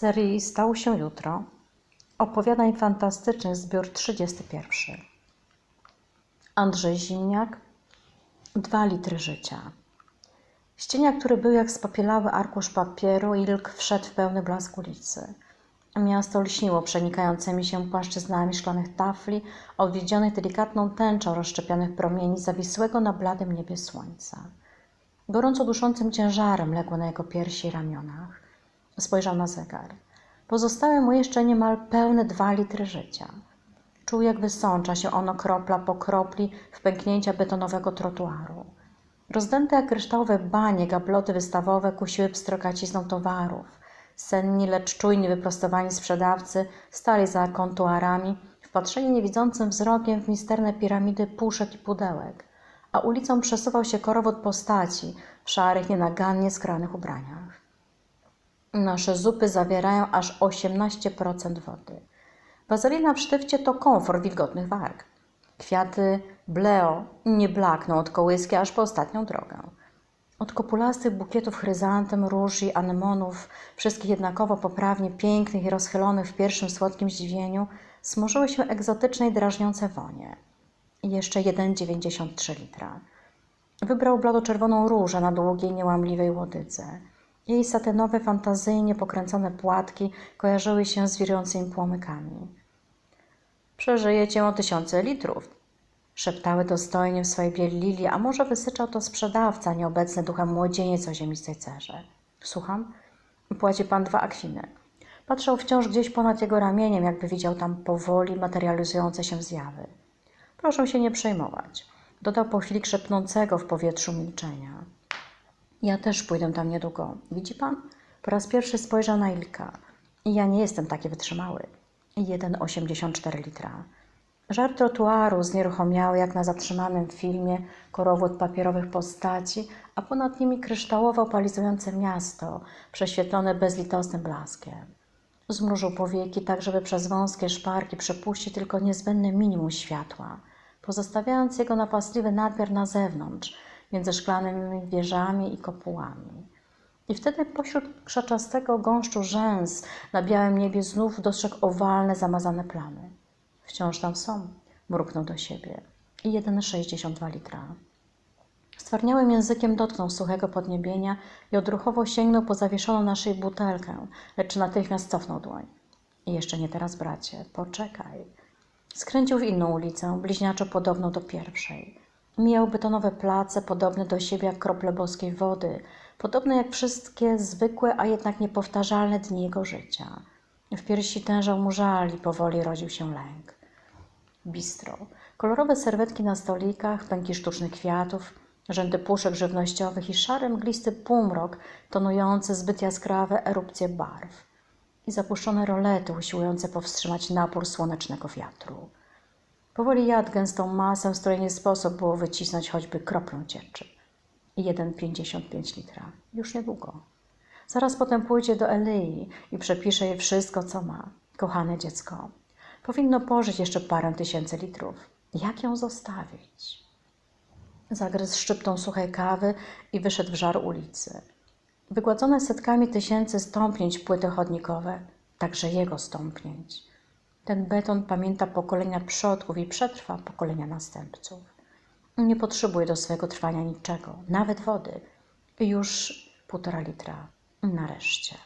serii Stało się jutro. Opowiadań fantastycznych, zbiór 31. Andrzej Zimniak. Dwa litry życia. Z cienia, który był jak spopielały arkusz papieru, Ilk wszedł w pełny blask ulicy. Miasto lśniło przenikającymi się płaszczyznami szklanych tafli, odwiedzionych delikatną tęczą rozszczepionych promieni zawisłego na bladym niebie słońca. Gorąco duszącym ciężarem legło na jego piersi i ramionach. Spojrzał na zegar. Pozostały mu jeszcze niemal pełne dwa litry życia. Czuł, jak wysącza się ono kropla po kropli w pęknięcia betonowego trotuaru. Rozdęte jak kryształowe banie, gabloty wystawowe kusiły pstrokacizną towarów. Senni, lecz czujni wyprostowani sprzedawcy stali za kontuarami, wpatrzeni niewidzącym wzrokiem w misterne piramidy puszek i pudełek, a ulicą przesuwał się korowód postaci w szarych, nienagannie skranych ubraniach. Nasze zupy zawierają aż 18% wody. Wazolina w sztywcie to komfort wilgotnych warg. Kwiaty bleo nie blakną od kołyski aż po ostatnią drogę. Od kopulastych bukietów chryzantem, róż i anemonów, wszystkich jednakowo poprawnie pięknych i rozchylonych w pierwszym słodkim zdziwieniu, smożyły się egzotyczne i drażniące wonie. I jeszcze 1,93 litra. Wybrał bladoczerwoną różę na długiej, niełamliwej łodydze. Jej satynowe, fantazyjnie pokręcone płatki kojarzyły się z wirującymi płomykami. Przeżyje cię o tysiące litrów, szeptały dostojnie w swojej bieli lili, a może wysyczał to sprzedawca, nieobecny duchem młodzieniec o ziemistej cerze. Słucham? Płaci pan dwa akwiny. Patrzał wciąż gdzieś ponad jego ramieniem, jakby widział tam powoli materializujące się zjawy. Proszę się nie przejmować. Dodał po chwili krzepnącego w powietrzu milczenia. Ja też pójdę tam niedługo. Widzi pan? Po raz pierwszy spojrzał na Ilka. Ja nie jestem taki wytrzymały. 1,84 litra. Żar trotuaru znieruchomiały jak na zatrzymanym filmie korowód papierowych postaci, a ponad nimi kryształowo palizujące miasto, prześwietlone bezlitosnym blaskiem. Zmrużył powieki tak, żeby przez wąskie szparki przepuścić tylko niezbędne minimum światła, pozostawiając jego napastliwy nadmiar na zewnątrz, między szklanymi wieżami i kopułami. I wtedy pośród krzaczastego gąszczu rzęs na białym niebie znów dostrzegł owalne, zamazane plamy. Wciąż tam są, mruknął do siebie. I 1,62 litra. Stwarniałym językiem dotknął suchego podniebienia i odruchowo sięgnął po zawieszoną na szyi butelkę, lecz natychmiast cofnął dłoń. I jeszcze nie teraz, bracie, poczekaj. Skręcił w inną ulicę, bliźniaczo podobną do pierwszej. Mijał betonowe place, podobne do siebie jak krople boskiej wody, podobne jak wszystkie zwykłe, a jednak niepowtarzalne dni jego życia. W piersi tężał mu żal i powoli rodził się lęk. Bistro. Kolorowe serwetki na stolikach, pęki sztucznych kwiatów, rzędy puszek żywnościowych i szary mglisty półmrok tonujący zbyt jaskrawe erupcje barw i zapuszczone rolety usiłujące powstrzymać napór słonecznego wiatru. Powoli jadł gęstą masę, z której nie sposób było wycisnąć choćby kroplę cieczy. I 1,55 litra. Już niedługo. Zaraz potem pójdzie do Elei i przepisze jej wszystko, co ma. Kochane dziecko, powinno pożyć jeszcze parę tysięcy litrów. Jak ją zostawić? Zagryzł szczyptą suchej kawy i wyszedł w żar ulicy. Wygładzone setkami tysięcy stąpnięć płyty chodnikowe, także jego stąpnięć. Ten beton pamięta pokolenia przodków i przetrwa pokolenia następców. Nie potrzebuje do swojego trwania niczego, nawet wody. Już półtora litra. Nareszcie.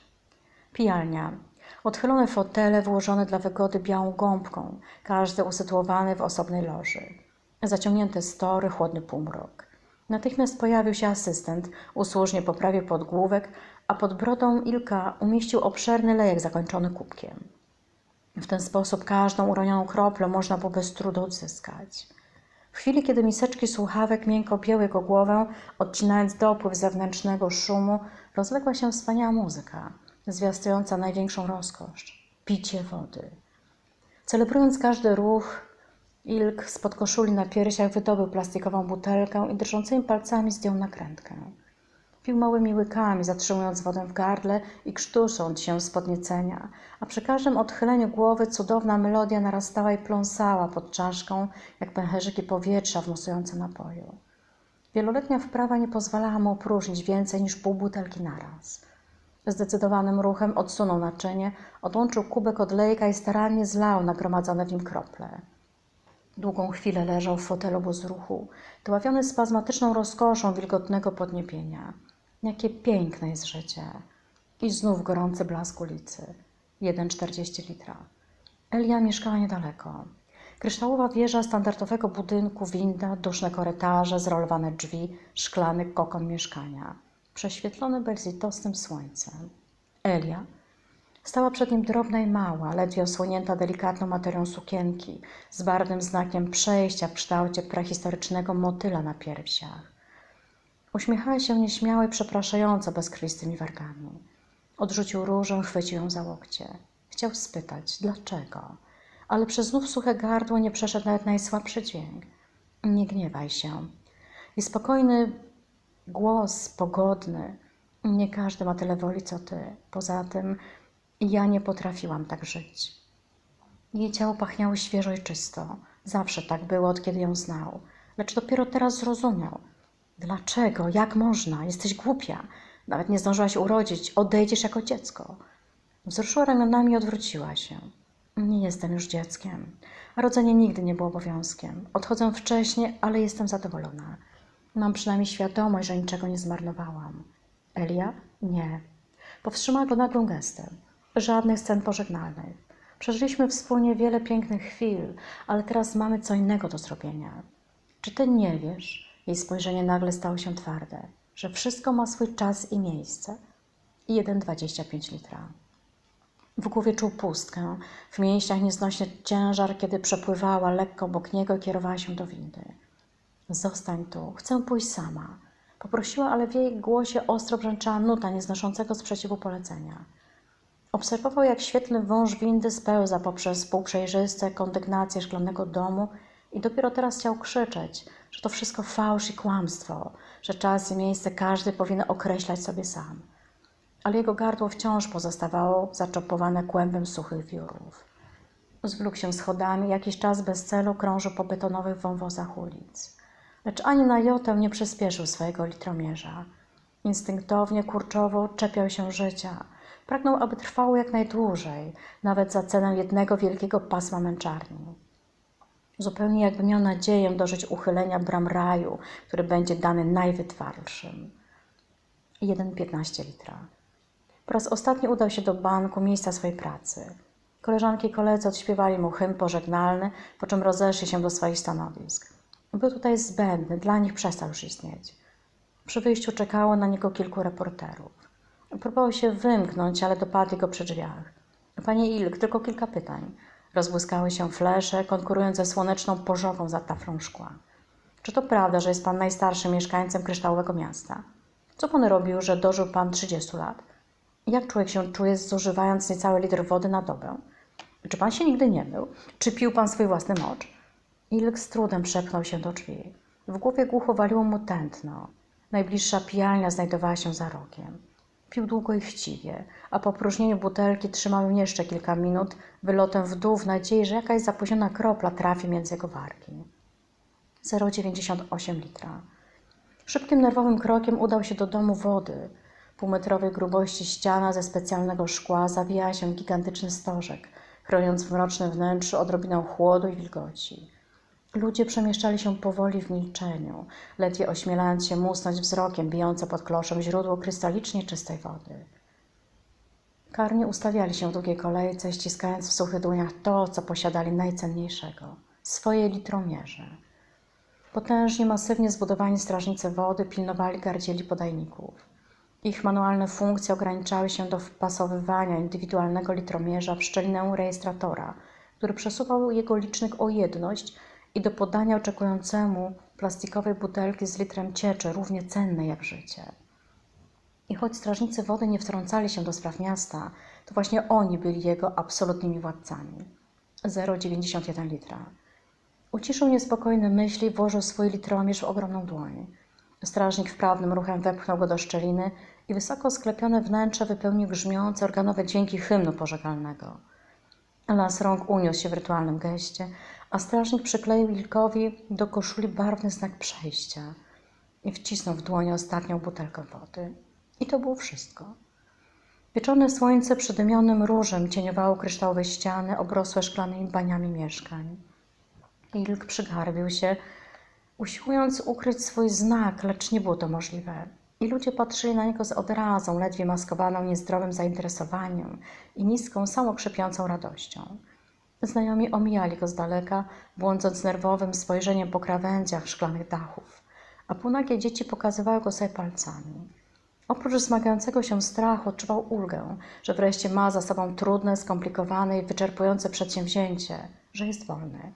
Pijalnia. Odchylone fotele włożone dla wygody białą gąbką, każdy usytuowany w osobnej loży. Zaciągnięte story, chłodny półmrok. Natychmiast pojawił się asystent, usłużnie poprawił podgłówek, a pod brodą Ilka umieścił obszerny lejek zakończony kubkiem. W ten sposób każdą uronioną kroplę można było bez trudu odzyskać. W chwili, kiedy miseczki słuchawek miękko pięły jego głowę, odcinając dopływ zewnętrznego szumu, rozległa się wspaniała muzyka, zwiastująca największą rozkosz picie wody. Celebrując każdy ruch, Ilk spod koszuli na piersiach wydobył plastikową butelkę i drżącymi palcami zdjął nakrętkę. Pił małymi łykami, zatrzymując wodę w gardle i krztusząc się z podniecenia, a przy każdym odchyleniu głowy cudowna melodia narastała i pląsała pod czaszką, jak pęcherzyki powietrza w musującym napoju. Wieloletnia wprawa nie pozwalała mu opróżnić więcej niż pół butelki naraz. Zdecydowanym ruchem odsunął naczynie, odłączył kubek od lejka i starannie zlał nagromadzone w nim krople. Długą chwilę leżał w fotelu bez ruchu, dławiony spazmatyczną rozkoszą wilgotnego podniebienia. Jakie piękne jest życie! I znów gorący blask ulicy. 1,40 litra. Elia mieszkała niedaleko. Kryształowa wieża standardowego budynku, winda, duszne korytarze, zrolowane drzwi, szklany kokon mieszkania, prześwietlony belzitostnym słońcem. Elia stała przed nim drobna i mała, ledwie osłonięta delikatną materią sukienki, z barwnym znakiem przejścia w kształcie prehistorycznego motyla na piersiach. Uśmiechała się nieśmiało i przepraszająco bezkrwistymi wargami. Odrzucił różę, chwycił ją za łokcie. Chciał spytać, dlaczego, ale przez znów suche gardło nie przeszedł nawet najsłabszy dźwięk. Nie gniewaj się. I spokojny głos, pogodny. Nie każdy ma tyle woli, co ty. Poza tym ja nie potrafiłam tak żyć. Jej ciało pachniało świeżo i czysto. Zawsze tak było, od kiedy ją znał. Lecz dopiero teraz zrozumiał. Dlaczego? Jak można? Jesteś głupia. Nawet nie zdążyłaś urodzić. Odejdziesz jako dziecko. Wzruszyła ramionami i odwróciła się. Nie jestem już dzieckiem. Rodzenie nigdy nie było obowiązkiem. Odchodzę wcześnie, ale jestem zadowolona. Mam przynajmniej świadomość, że niczego nie zmarnowałam. Elia? Nie. Powstrzymała go nagłym gestem. Żadnych scen pożegnalnych. Przeżyliśmy wspólnie wiele pięknych chwil, ale teraz mamy co innego do zrobienia. Czy ty nie wiesz? Jej spojrzenie nagle stało się twarde, że wszystko ma swój czas i miejsce. 1,25 litra. W głowie czuł pustkę, w mięśniach nieznośny ciężar, kiedy przepływała lekko obok niego i kierowała się do windy. Zostań tu, chcę pójść sama. Poprosiła, ale w jej głosie ostro brzęczała nuta nieznoszącego sprzeciwu polecenia. Obserwował, jak świetlny wąż windy spełza poprzez półprzejrzyste kondygnacje szklanego domu i dopiero teraz chciał krzyczeć, że to wszystko fałsz i kłamstwo, że czas i miejsce każdy powinien określać sobie sam. Ale jego gardło wciąż pozostawało zaczopowane kłębem suchych wiórów. Zwlókł się schodami, jakiś czas bez celu krążył po betonowych wąwozach ulic. Lecz ani na jotę nie przyspieszył swojego litromierza. Instynktownie, kurczowo czepiał się życia. Pragnął, aby trwało jak najdłużej, nawet za cenę jednego wielkiego pasma męczarni. Zupełnie jakby miał nadzieję dożyć uchylenia bram raju, który będzie dany najwytwarszym. 1,15 litra. Po raz ostatni udał się do banku, miejsca swojej pracy. Koleżanki i koledzy odśpiewali mu hymn pożegnalny, po czym rozeszli się do swoich stanowisk. Był tutaj zbędny, dla nich przestał już istnieć. Przy wyjściu czekało na niego kilku reporterów. Próbował się wymknąć, ale dopadli go przy drzwiach. Panie Ilk, tylko kilka pytań. Rozbłyskały się flesze, konkurując ze słoneczną pożogą za taflą szkła. Czy to prawda, że jest pan najstarszym mieszkańcem kryształowego miasta? Co pan robił, że dożył pan 30 lat? Jak człowiek się czuje, zużywając niecały litr wody na dobę? Czy pan się nigdy nie mył? Czy pił pan swój własny mocz? Ilk z trudem przepchnął się do drzwi. W głowie głucho waliło mu tętno. Najbliższa pijalnia znajdowała się za rogiem. Pił długo i chciwie, a po próżnieniu butelki trzymał ją jeszcze kilka minut, wylotem w dół w nadziei, że jakaś zapóźniona kropla trafi między jego wargi. 0,98 litra. Szybkim, nerwowym krokiem udał się do domu wody. Półmetrowej grubości ściana ze specjalnego szkła zawijała się gigantyczny stożek, chroniąc w mrocznym wnętrzu odrobiną chłodu i wilgoci. Ludzie przemieszczali się powoli w milczeniu, ledwie ośmielając się musnąć wzrokiem bijące pod kloszem źródło krystalicznie czystej wody. Karnie ustawiali się w długiej kolejce, ściskając w suchych dłoniach to, co posiadali najcenniejszego swoje litromierze. Potężnie, masywnie zbudowani strażnicy wody pilnowali gardzieli podajników. Ich manualne funkcje ograniczały się do wpasowywania indywidualnego litromierza w szczelinę rejestratora, który przesuwał jego licznik o jedność i do podania oczekującemu plastikowej butelki z litrem cieczy, równie cennej jak życie. I choć strażnicy wody nie wtrącali się do spraw miasta, to właśnie oni byli jego absolutnymi władcami. 0,91 litra. Uciszył niespokojne myśli, włożył swój litromierz w ogromną dłoń. Strażnik wprawnym ruchem wepchnął go do szczeliny i wysoko sklepione wnętrze wypełnił grzmiące organowe dźwięki hymnu pożegnalnego. Las rąk uniósł się w rytualnym geście, a strażnik przykleił Ilkowi do koszuli barwny znak przejścia i wcisnął w dłoń ostatnią butelkę wody. I to było wszystko. Wieczorne słońce przydymionym różem cieniowało kryształowe ściany obrosłe szklanymi baniami mieszkań. Ilk przygarbił się, usiłując ukryć swój znak, lecz nie było to możliwe. I ludzie patrzyli na niego z odrazą, ledwie maskowaną niezdrowym zainteresowaniem i niską, samokrzepiącą radością. Znajomi omijali go z daleka, błądząc nerwowym spojrzeniem po krawędziach szklanych dachów, a półnagie dzieci pokazywały go sobie palcami. Oprócz zmagającego się strachu odczuwał ulgę, że wreszcie ma za sobą trudne, skomplikowane i wyczerpujące przedsięwzięcie, że jest wolny.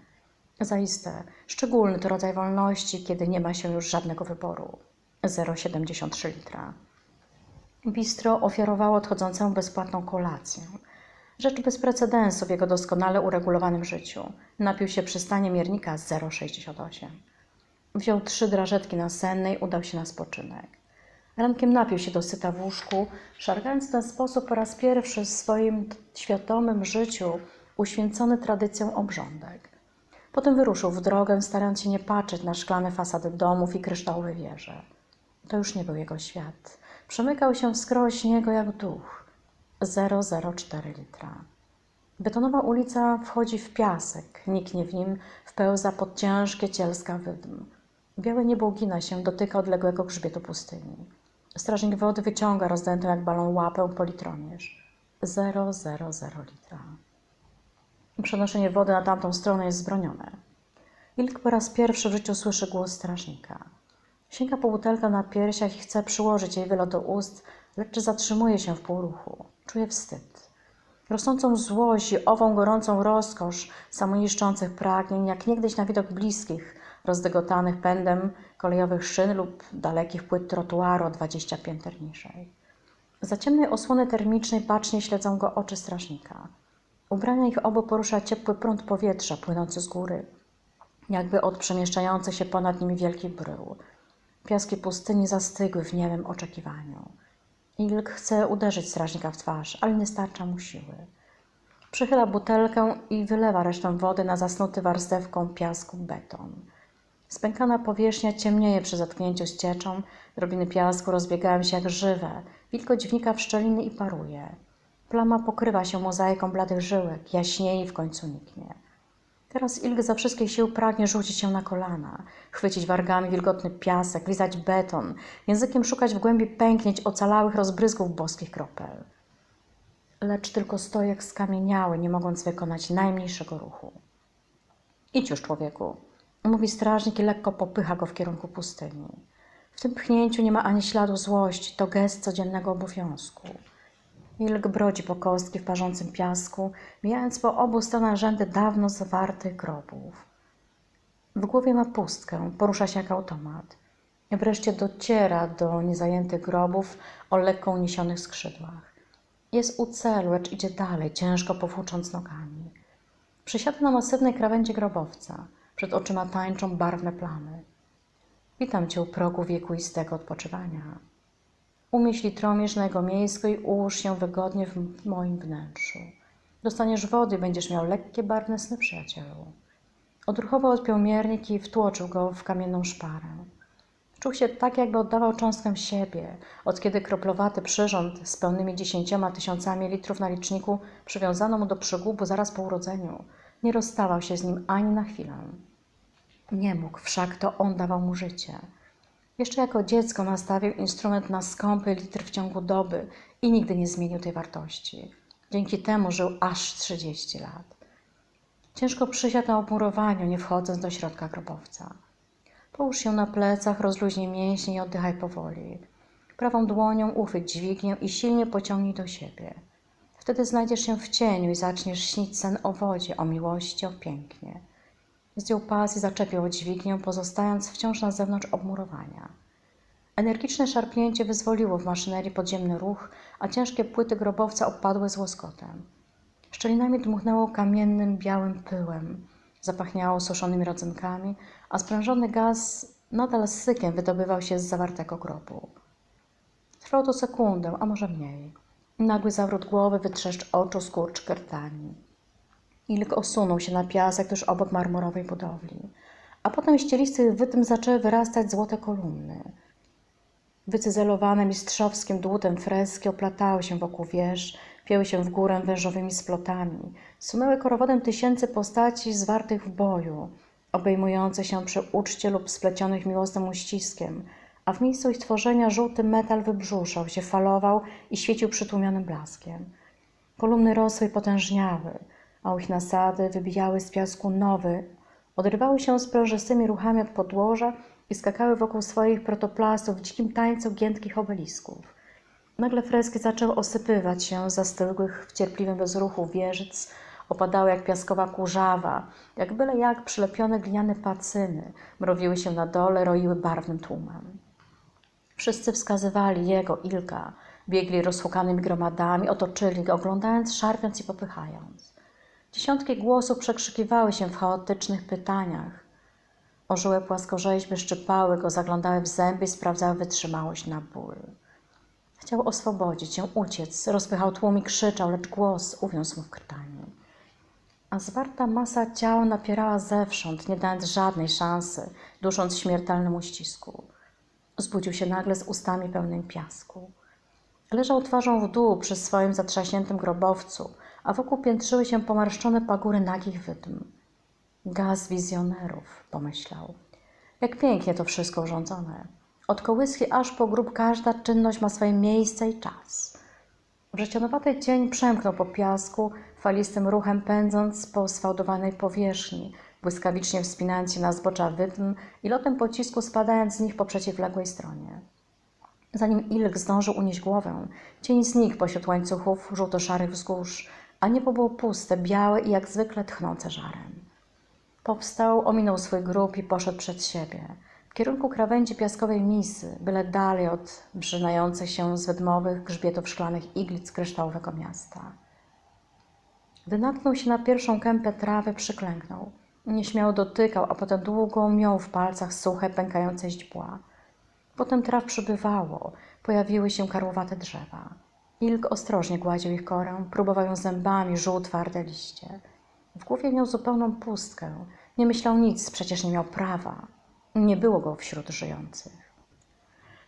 Zaiste, szczególny to rodzaj wolności, kiedy nie ma się już żadnego wyboru. 0,73 litra. Bistro ofiarowało odchodzącemu bezpłatną kolację. Rzecz bez precedensu w jego doskonale uregulowanym życiu. Napił się przy stanie miernika z 0,68. Wziął trzy drażetki nasennej udał się na spoczynek. Rankiem napił się dosyta w łóżku, szargając w ten sposób po raz pierwszy w swoim świadomym życiu uświęcony tradycją obrządek. Potem wyruszył w drogę, starając się nie patrzeć na szklane fasady domów i kryształowe wieże. To już nie był jego świat. Przemykał się wskroś niego jak duch. 004 litra. Betonowa ulica wchodzi w piasek, niknie w nim, wpełza pod ciężkie cielska wydm. Białe niebo się, dotyka odległego grzbietu pustyni. Strażnik wody wyciąga rozdętą jak balon łapę politromierz. 000 litra. Przenoszenie wody na tamtą stronę jest zbronione. Ilk po raz pierwszy w życiu słyszy głos strażnika. Sięga po butelkę na piersiach i chce przyłożyć jej wylot do ust, lecz zatrzymuje się w półruchu. Czuje wstyd. Rosnącą złość i ową gorącą rozkosz samoniszczących pragnień, jak niegdyś na widok bliskich, rozdygotanych pędem kolejowych szyn lub dalekich płyt trotuaru o 20 pięter niżej. Za ciemnej osłony termicznej bacznie śledzą go oczy strażnika. Ubrania ich obu porusza ciepły prąd powietrza płynący z góry, jakby od przemieszczających się ponad nimi wielkich brył. Piaski pustyni zastygły w niemym oczekiwaniu. Ilk chce uderzyć strażnika w twarz, ale nie starcza mu siły. Przychyla butelkę i wylewa resztę wody na zasnuty warstewką piasku beton. Spękana powierzchnia ciemnieje przy zetknięciu z cieczą, drobiny piasku rozbiegają się jak żywe, wilgoć wnika w szczeliny i paruje. Plama pokrywa się mozaiką bladych żyłek, jaśnieje i w końcu niknie. Teraz Ilg za wszystkich sił pragnie rzucić się na kolana, chwycić wargami wilgotny piasek, lizać beton, językiem szukać w głębi pęknięć ocalałych rozbryzgów boskich kropel. Lecz tylko stoi jak skamieniały, nie mogąc wykonać najmniejszego ruchu. Idź już, człowieku, mówi strażnik i lekko popycha go w kierunku pustyni. W tym pchnięciu nie ma ani śladu złości, to gest codziennego obowiązku. Ilg brodzi po kostki w parzącym piasku, mijając po obu stronach rzędy dawno zawartych grobów. W głowie ma pustkę, porusza się jak automat. Wreszcie dociera do niezajętych grobów o lekko uniesionych skrzydłach. Jest u celu, lecz idzie dalej, ciężko powłócząc nogami. Przysiada na masywnej krawędzi grobowca. Przed oczyma tańczą barwne plamy. Witam cię u progu wiekuistego odpoczywania. Umieść litromierz na jego miejscu i ułóż się wygodnie w moim wnętrzu. Dostaniesz wody będziesz miał lekkie, barwne sny, przyjacielu. Odruchowo odpiął miernik i wtłoczył go w kamienną szparę. Czuł się tak, jakby oddawał cząstkę siebie, od kiedy kroplowaty przyrząd z pełnymi dziesięcioma tysiącami litrów na liczniku przywiązano mu do przygłubu zaraz po urodzeniu, nie rozstawał się z nim ani na chwilę. Nie mógł, wszak to on dawał mu życie. Jeszcze jako dziecko nastawił instrument na skąpy litr w ciągu doby i nigdy nie zmienił tej wartości. Dzięki temu żył aż 30 lat. Ciężko przysiadł na obmurowaniu, nie wchodząc do środka grobowca. Połóż się na plecach, rozluźnij mięśnie i oddychaj powoli. Prawą dłonią uchwyć dźwignię i silnie pociągnij do siebie. Wtedy znajdziesz się w cieniu i zaczniesz śnić sen o wodzie, o miłości, o pięknie. Zdjął pas i zaczepił dźwignię, pozostając wciąż na zewnątrz obmurowania. Energiczne szarpnięcie wyzwoliło w maszynerii podziemny ruch, a ciężkie płyty grobowca opadły z łoskotem. Szczelinami dmuchnęło kamiennym, białym pyłem. Zapachniało suszonymi rodzynkami, a sprężony gaz nadal z sykiem wydobywał się z zawartego grobu. Trwało to sekundę, a może mniej. Nagły zawrót głowy, wytrzeszcz oczu, skurcz krtani. Ilk osunął się na piasek tuż obok marmurowej budowli, a potem z cielistych wydm zaczęły wyrastać złote kolumny. Wycyzelowane mistrzowskim dłutem freski oplatały się wokół wież, pięły się w górę wężowymi splotami, sunęły korowodem tysięcy postaci zwartych w boju, obejmujące się przy uczcie lub splecionych miłosnym uściskiem, a w miejscu ich tworzenia żółty metal wybrzuszał się, falował i świecił przytłumionym blaskiem. Kolumny rosły i potężniały, ich nasady wybijały z piasku nowy, odrywały się sprężystymi ruchami od podłoża i skakały wokół swoich protoplastów w dzikim tańcu giętkich obelisków. Nagle freski zaczęły osypywać się z zastygłych w cierpliwym bezruchu wieżyc, opadały jak piaskowa kurzawa, jak byle jak przylepione gliniane pacyny, mrowiły się na dole, roiły barwnym tłumem. Wszyscy wskazywali jego, Ilka, biegli rozhukanymi gromadami, otoczyli go, oglądając, szarpiąc i popychając. Dziesiątki głosów przekrzykiwały się w chaotycznych pytaniach. Ożyłe płaskorzeźby szczypały go, zaglądały w zęby i sprawdzały wytrzymałość na ból. Chciał oswobodzić się, uciec, rozpychał tłum i krzyczał, lecz głos uwiązł mu w krtani. A zwarta masa ciała napierała zewsząd, nie dając żadnej szansy, dusząc śmiertelnym uścisku. Zbudził się nagle z ustami pełnymi piasku. Leżał twarzą w dół przy swoim zatrzaśniętym grobowcu, a wokół piętrzyły się pomarszczone pagury nagich wydm. Gaz wizjonerów, pomyślał. Jak pięknie to wszystko urządzone. Od kołyski aż po grób każda czynność ma swoje miejsce i czas. Wrzecionowaty cień przemknął po piasku, falistym ruchem pędząc po sfałdowanej powierzchni, błyskawicznie wspinając się na zbocza wydm i lotem pocisku spadając z nich po przeciwległej stronie. Zanim Ilk zdążył unieść głowę, cień znikł pośród łańcuchów żółto-szarych wzgórz, a niebo było puste, białe i jak zwykle tchnące żarem. Powstał, ominął swój grób i poszedł przed siebie, w kierunku krawędzi piaskowej misy, byle dalej od brzynających się z wydmowych grzbietów szklanych iglic kryształowego miasta. Gdy natknął się na pierwszą kępę trawy, przyklęknął. Nieśmiało dotykał, a potem długo miał w palcach suche, pękające źdźbła. Potem traw przybywało, pojawiły się karłowate drzewa. Ilk ostrożnie gładził ich korę, próbował ją zębami, żuł twarde liście. W głowie miał zupełną pustkę. Nie myślał nic, przecież nie miał prawa. Nie było go wśród żyjących.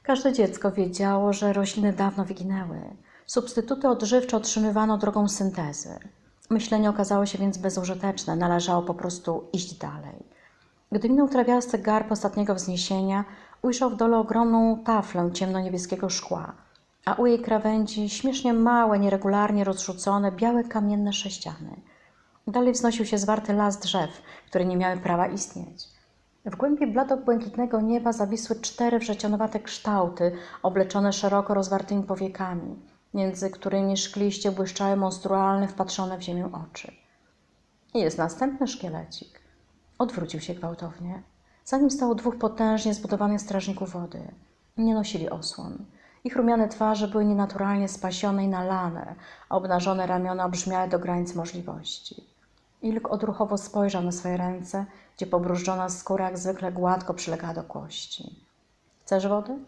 Każde dziecko wiedziało, że rośliny dawno wyginęły. Substytuty odżywcze otrzymywano drogą syntezy. Myślenie okazało się więc bezużyteczne, należało po prostu iść dalej. Gdy minął trawiasty garb ostatniego wzniesienia, ujrzał w dole ogromną taflę ciemno-niebieskiego szkła, a u jej krawędzi śmiesznie małe, nieregularnie rozrzucone, białe kamienne sześciany. Dalej wznosił się zwarty las drzew, które nie miały prawa istnieć. W głębi blado-błękitnego nieba zawisły cztery wrzecionowate kształty, obleczone szeroko rozwartymi powiekami, między którymi szkliście błyszczały monstrualne, wpatrzone w ziemię oczy. Jest następny szkielecik. Odwrócił się gwałtownie. Za nim stało dwóch potężnie zbudowanych strażników wody. Nie nosili osłon. Ich rumiane twarze były nienaturalnie spasione i nalane, a obnażone ramiona obrzmiały do granic możliwości. Ilk odruchowo spojrzał na swoje ręce, gdzie pobrużdżona skóra jak zwykle gładko przylegała do kości. Chcesz wody?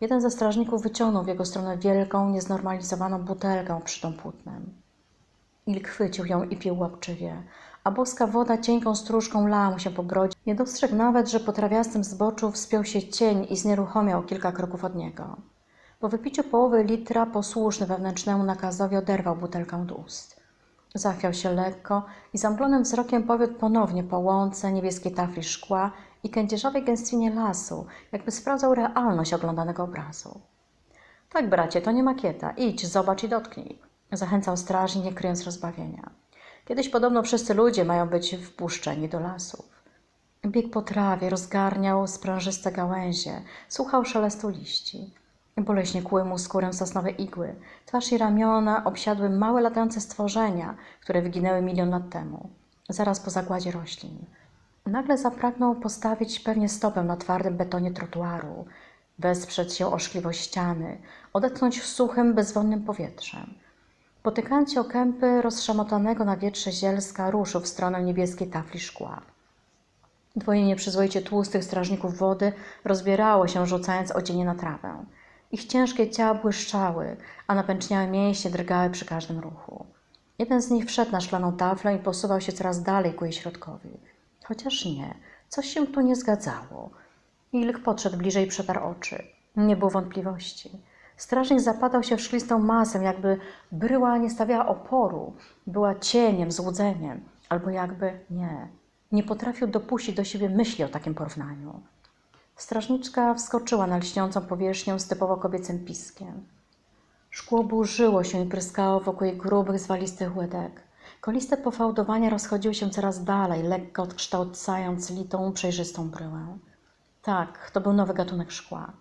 Jeden ze strażników wyciągnął w jego stronę wielką, nieznormalizowaną butelkę przytą płótnem. Ilk chwycił ją i pił łapczywie, a boska woda cienką stróżką lała mu się po brodzie. Nie dostrzegł nawet, że po trawiastym zboczu wspiął się cień i znieruchomiał kilka kroków od niego. Po wypiciu połowy litra, posłuszny wewnętrznemu nakazowi, oderwał butelkę od ust. Zachwiał się lekko i zamglonym wzrokiem powiódł ponownie po łące, niebieskiej tafli szkła i kędzierzawej gęstwinie lasu, jakby sprawdzał realność oglądanego obrazu. Tak, bracie, to nie makieta. Idź, zobacz i dotknij. Zachęcał strażnik, nie kryjąc rozbawienia. Kiedyś podobno wszyscy ludzie mają być wpuszczeni do lasów. Biegł po trawie, rozgarniał sprężyste gałęzie, słuchał szelestu liści. Boleśnie kłuły mu skórę sosnowe igły. Twarz i ramiona obsiadły małe latające stworzenia, które wyginęły milion lat temu, zaraz po zagładzie roślin. Nagle zapragnął postawić pewnie stopę na twardym betonie trotuaru, wesprzeć się oszkliwo ściany, odetchnąć suchym, bezwonnym powietrzem. Potykając się o kępy rozszamotanego na wietrze zielska, ruszył w stronę niebieskiej tafli szkła. Dwoje nieprzyzwoicie tłustych strażników wody rozbierało się, rzucając odzienie na trawę. Ich ciężkie ciała błyszczały, a napęczniałe mięśnie drgały przy każdym ruchu. Jeden z nich wszedł na szklaną taflę i posuwał się coraz dalej ku jej środkowi. Chociaż nie, coś się tu nie zgadzało. Ilk podszedł bliżej i przetarł oczy. Nie było wątpliwości. Strażnik zapadał się w szklistą masę, jakby bryła nie stawiała oporu, była cieniem, złudzeniem, albo jakby nie, nie potrafił dopuścić do siebie myśli o takim porównaniu. Strażniczka wskoczyła na lśniącą powierzchnię z typowo kobiecym piskiem. Szkło burzyło się i pryskało wokół jej grubych, zwalistych łydek. Koliste pofałdowania rozchodziły się coraz dalej, lekko odkształcając litą, przejrzystą bryłę. Tak, to był nowy gatunek szkła.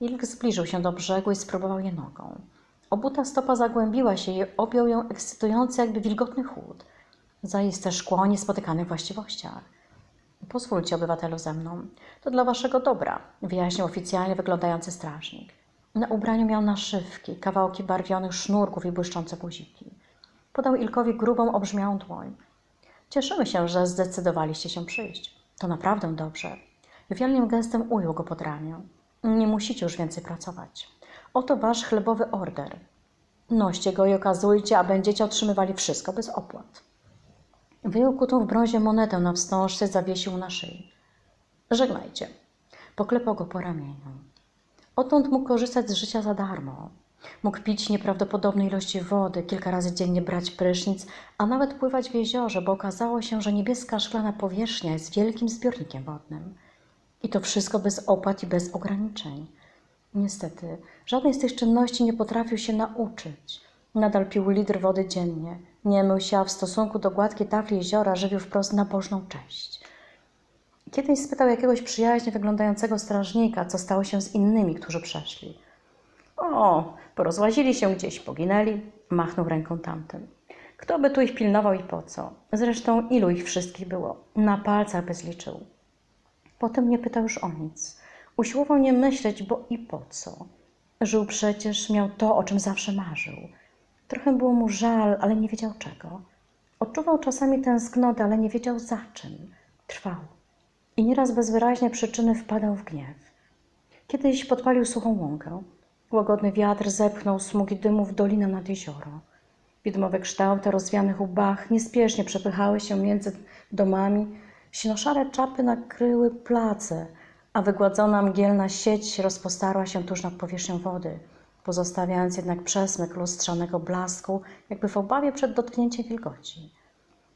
Ilk zbliżył się do brzegu i spróbował je nogą. Obuta stopa zagłębiła się i objął ją ekscytujący, jakby wilgotny chłód. Zaiste szkło o niespotykanych właściwościach. Pozwólcie, obywatelu, ze mną. To dla waszego dobra, wyjaśnił oficjalnie wyglądający strażnik. Na ubraniu miał naszywki, kawałki barwionych sznurków i błyszczące guziki. Podał Ilkowi grubą, obrzmiałą dłoń. Cieszymy się, że zdecydowaliście się przyjść. To naprawdę dobrze. Jowialnym gestem ujął go pod ramię. Nie musicie już więcej pracować. Oto wasz chlebowy order. Noście go i okazujcie, a będziecie otrzymywali wszystko bez opłat. Wyjął kutą w brązie monetę na wstążce, zawiesił na szyi. Żegnajcie. Poklepał go po ramieniu. Odtąd mógł korzystać z życia za darmo. Mógł pić nieprawdopodobne ilości wody, kilka razy dziennie brać prysznic, a nawet pływać w jeziorze, bo okazało się, że niebieska szklana powierzchnia jest wielkim zbiornikiem wodnym. I to wszystko bez opłat i bez ograniczeń. Niestety, żadnej z tych czynności nie potrafił się nauczyć. Nadal pił litr wody dziennie. Nie mył się, a w stosunku do gładkiej tafli jeziora żywił wprost nabożną cześć. Kiedyś spytał jakiegoś przyjaźnie wyglądającego strażnika, co stało się z innymi, którzy przeszli. O, porozłazili się gdzieś, poginęli, machnął ręką tamten. Kto by tu ich pilnował i po co? Zresztą ilu ich wszystkich było? Na palcach by zliczył. Potem nie pytał już o nic. Usiłował nie myśleć, bo i po co? Żył przecież, miał to, o czym zawsze marzył. Trochę było mu żal, ale nie wiedział czego. Odczuwał czasami tęsknotę, ale nie wiedział za czym. Trwał. I nieraz bez wyraźnej przyczyny wpadał w gniew. Kiedyś podpalił suchą łąkę. Łagodny wiatr zepchnął smugi dymu w dolinę nad jezioro. Widmowe kształty rozwianych łbach niespiesznie przepychały się między domami. Sinoszare czapy nakryły place, a wygładzona mgielna sieć rozpostarła się tuż nad powierzchnią wody, pozostawiając jednak przesmyk lustrzanego blasku, jakby w obawie przed dotknięciem wilgoci.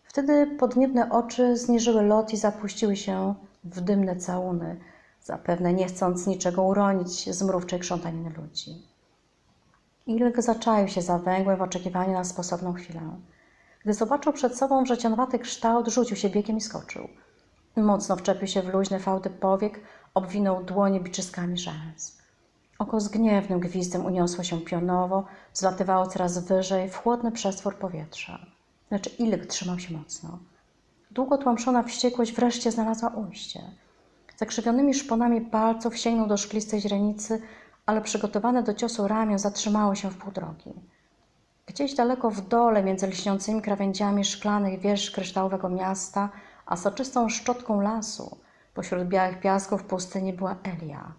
Wtedy podniebne oczy zniżyły lot i zapuściły się w dymne całuny, zapewne nie chcąc niczego uronić z mrówczej krzątaniny ludzi. Ilg zaczaił się za węgłem w oczekiwaniu na sposobną chwilę. Gdy zobaczył przed sobą wrzecionowaty kształt, rzucił się biegiem i skoczył. Mocno wczepił się w luźne fałdy powiek, obwinął dłonie biczyskami rzęs. Oko z gniewnym gwizdem uniosło się pionowo, zlatywało coraz wyżej w chłodny przestwór powietrza. Lecz Ilg trzymał się mocno. Długo tłamszona wściekłość wreszcie znalazła ujście. Zakrzywionymi szponami palców sięgnął do szklistej źrenicy, ale przygotowane do ciosu ramię zatrzymało się w pół drogi. Gdzieś daleko w dole, między lśniącymi krawędziami szklanych wież kryształowego miasta, a soczystą szczotką lasu, pośród białych piasków pustyni była Elia.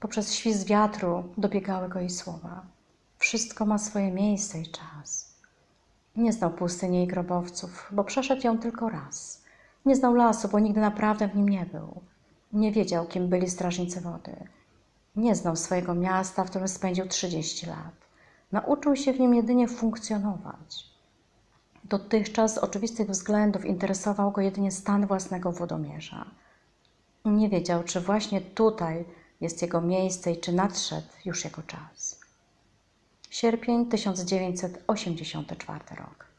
Poprzez świst wiatru dobiegały go jej słowa. Wszystko ma swoje miejsce i czas. Nie znał pustyni jej grobowców, bo przeszedł ją tylko raz. Nie znał lasu, bo nigdy naprawdę w nim nie był. Nie wiedział, kim byli strażnicy wody. Nie znał swojego miasta, w którym spędził 30 lat. Nauczył się w nim jedynie funkcjonować. Dotychczas z oczywistych względów interesował go jedynie stan własnego wodomierza. Nie wiedział, czy właśnie tutaj jest jego miejsce i czy nadszedł już jego czas. Sierpień 1984 rok.